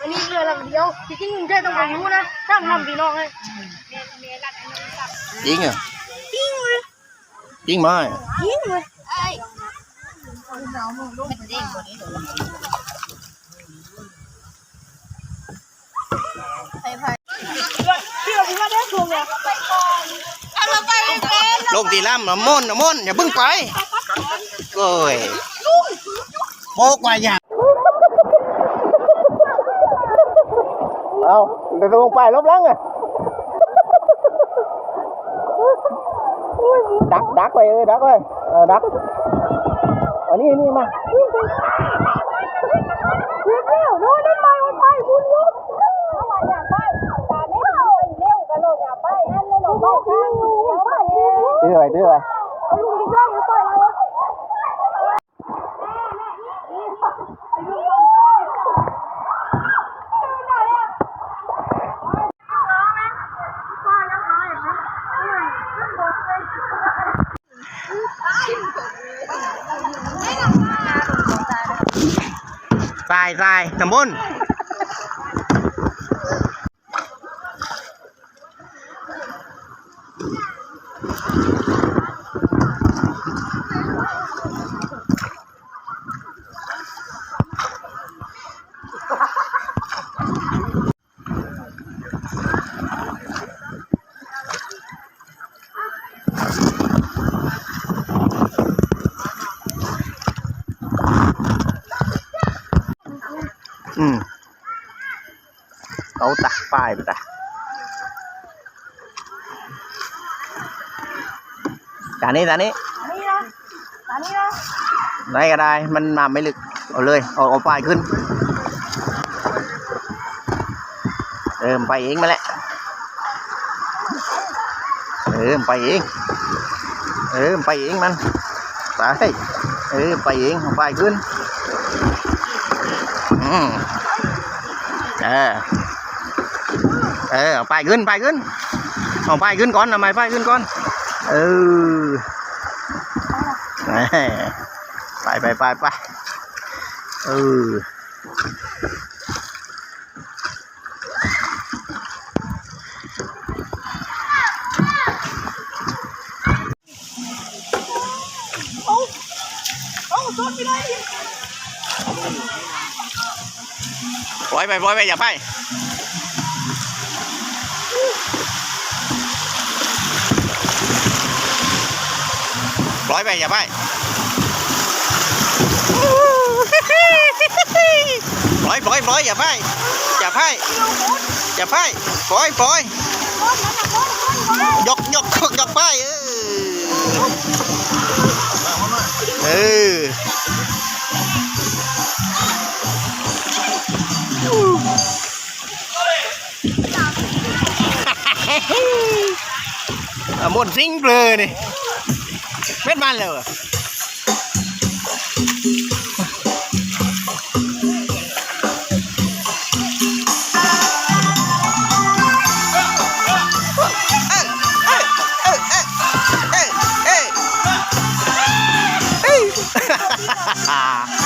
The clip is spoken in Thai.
อันนี้เรือลำเดียวที่จริงมึงแค่ต้องไปรู้นะสร้างลำพี่น้องให้จริงเหรอจริงเลยจริงไหมจริงเลยที่เราพูดว่าได้ทวงเนี่ยลงตีล่ำน้ำมนต์น้ำมนต์อย่าเพิ่งไปโอ้ยโบกว่าอย่า เอาเดี๋ยวลงไปลบลังอะดักดักไปเออดักไปเออดักอันนี้นี่มาเร็วโน่นนั่นไปมันไปบุญยุบเอาไว้อย่าไปการเล่นไปเร็วกันโลดอย่าไปอันเล่นออกไปข้างเดี๋ยวไปเองตื้อไปตื้อไปเอาลุงที่ย่องอยู่ไปแล้วทรา ยทรายน้ำมนต์ อืมเอาตะป้ายไปตะจานนี้จานนี้อันนี้นะอันนี้นะได้ก็ได้ มันมาไม่ลึก เอาเลย เอาเอาป้ายขึ้น เออมนไปเองมาแหละเออมนไปเอง เออมนไปเองมันไปเออไปเองเอาป้ายขึ้น อืม เออ เออเอาป้ายขึ้นไปขึ้นเอาป้ายขึ้นก่อนทำไมไปขึ้นก่อน เออไปไปไปไปเออโอ้โดนไปเลย ปล่อยไปปล่อยไปอย่าไปปล่อยไปอย่าไปปล่อยปล่อยปล่อยอย่าไปอย่าไปอย่าไปปล่อยปล่อยยกยกยกไปเออ ở một dính rơ này biết ban lờ Ha!